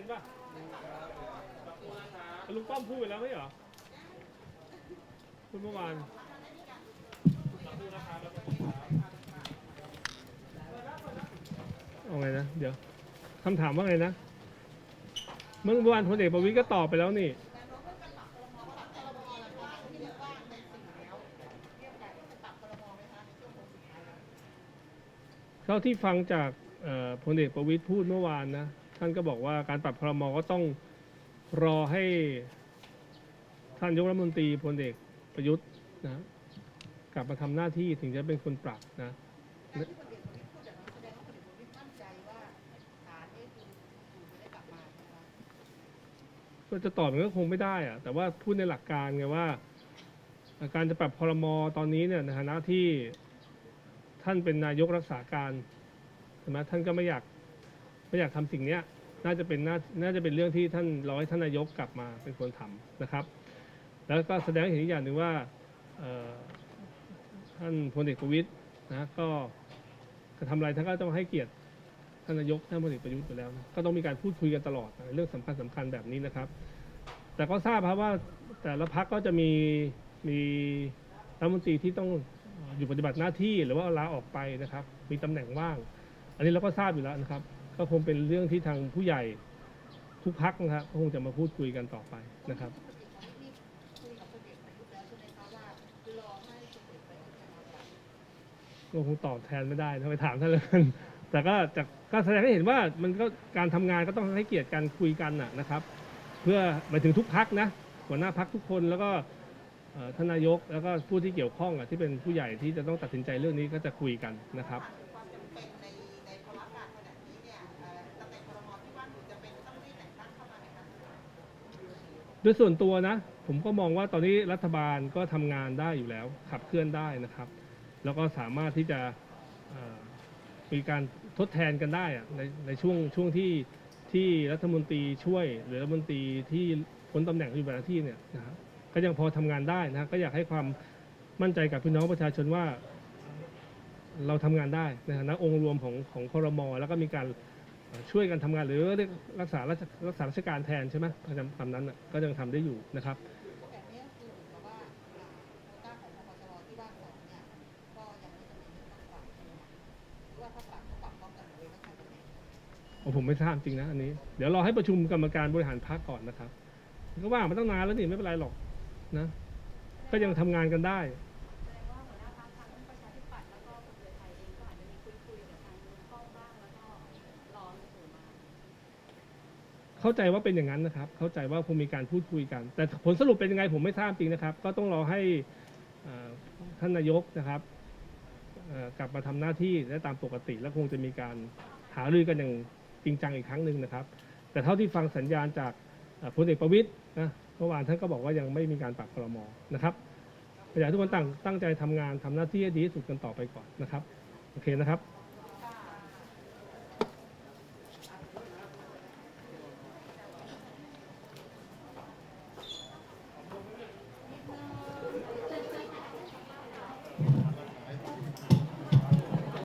ลุงป้อมพูดไปแล้วไม่เหรอพูดเมื่อวานเอาไงนะ เดี๋ยวคำถามว่าไงนะ เมื่อวานพลเอกประวิตยก็ตอบไปแล้วนี่เท่าที่ฟังจากพลเอกประวิตยพูดเมื่อวานนะ ท่านก็บอกว่าการปรับพรมก็ต้องรอให้ท่านยกรัฐมนตรีพลเอกประยุทธ์นะกลับมาทำหน้าที่ถึงจะเป็นคนปรับนะการที่พลเอกประวิตรพูดอย่างนั้นแสดงว่าพลเอกประวิตรมั่นใจว่าศาลนี่คืออยู่ไม่ได้กลับมาใช่ไหมคะก็จะตอบมันก็คงไม่ได้อะแต่ว่าพูดในหลักการไงว่า การจะปรับพรมตอนนี้เนี่ยในฐานะที่ท่านเป็นนายกรักษาการใช่ไหมท่านก็ไม่อยากไม่อยากทำสิ่งเนี้ย น่าจะเป็นน่าน่าจะเป็นเรื่องที่ท่านร้อให้ท่านนายกกลับมาเป็นคนทำนะครับ แล้วก็แสดงให้เห็นอีกอย่างหนึ่งว่าท่านพลเอกประวิตยนะก็จะทำอะไรท่านก็ต้องให้เกียรติท่านนายกท่านพลเอกประยุทธ์อยู่แล้วนะก็ต้องมีการพูดคุยกันตลอดนะเรื่องสำคัญสำคัญแบบนี้นะครับ แต่ก็ทราบครับว่าแต่ละพักก็จะมีมีรัฐมนตรีที่ต้องอยู่ปฏิบัติหน้าที่หรือว่าลาออกไปนะครับ มีตำแหน่งว่าง อันนี้เราก็ทราบอยู่แล้วนะครับ ก็คงเป็นเรื่องที่ทางผู้ใหญ่ทุกพักนะครับก็คงจะมาพูดคุยกันต่อไปนะครับก็คงตอบแทนไม่ได้ถ้าไปถามท่านเลยแต่ก็จากก็แสดงให้เห็นว่ามันก็การทำงานก็ต้องให้เกียรติการคุยกันนะครับ เพื่อหมายถึงทุกพักนะหัวหน้าพักทุกคนแล้วก็ท่านนายกแล้วก็ผู้ที่เกี่ยวข้องอะที่เป็นผู้ใหญ่ที่จะต้องตัดสินใจเรื่องนี้ก็จะคุยกันนะครับ ดยส่วนตัวนะ ผมก็มองว่าตอนนี้รัฐบาลก็ทำงานได้อยู่แล้ว ขับเคลื่อนได้นะครับ แล้วก็สามารถที่จะเอ่อมีการทดแทนกันได้อะในในช่วงช่วงที่ที่รัฐมนตรีช่วย หรือรัฐมนตรีที่พ้นตำแหน่งอยู่บบหน้าที่เนี่ยนะครับก็ยังพอทำงานได้นะก็อยากให้ความมั่นใจกับพี่น้องประชาชนว่า เราทำงานได้ในฐานะองค์รวมของของคอรมอแล้วก็มีการ ช่วยกันทำงานหรือเรียกรักษาราชรักษาราชการแทนใช่ไหมคำคำนั้นน่ะก็ยังทำได้อยู่นะครับแบบนี้ก็คือเหมือนกับว่าอ่าโควต้าของพปชรที่ว่างสองเนี่ยก็ยังไม่จำเป็นที่ต้องปรับใช่ไหมคะหรือว่าถ้าปรับก็ปรับพร้อมกันเลยทั้งสองตำแหน่งโอ้ผมไม่ทราบจริงนะอันนี้ เดี๋ยวรอให้ประชุมกรรมการบริหารพรรคก่อนนะครับก็ว่างมาตั้งนานแล้วนี่ไม่เป็นไรหรอกนะ ก็ยังทำงานกันได้ เข้าใจว่าเป็นอย่างนั้นนะครับ เข้าใจว่าคงมีการพูดคุยกัน แต่ผลสรุปเป็นยังไงผมไม่ทราบจริงนะครับ ก็ต้องรอให้ท่านนายกนะครับกลับมาทำหน้าที่ได้ตามปกติ แล้วคงจะมีการหารือกันอย่างจริงจังอีกครั้งหนึ่งนะครับ แต่เท่าที่ฟังสัญญาณจากพลเอกประวิตยนะเมื่อวานท่านก็บอกว่ายังไม่มีการปรับครมนะครับอยากทุกคนตั้งตั้งใจทำงานทำหน้าที่ให้ดีที่สุดกันต่อไปก่อนนะครับ โอเคนะครับ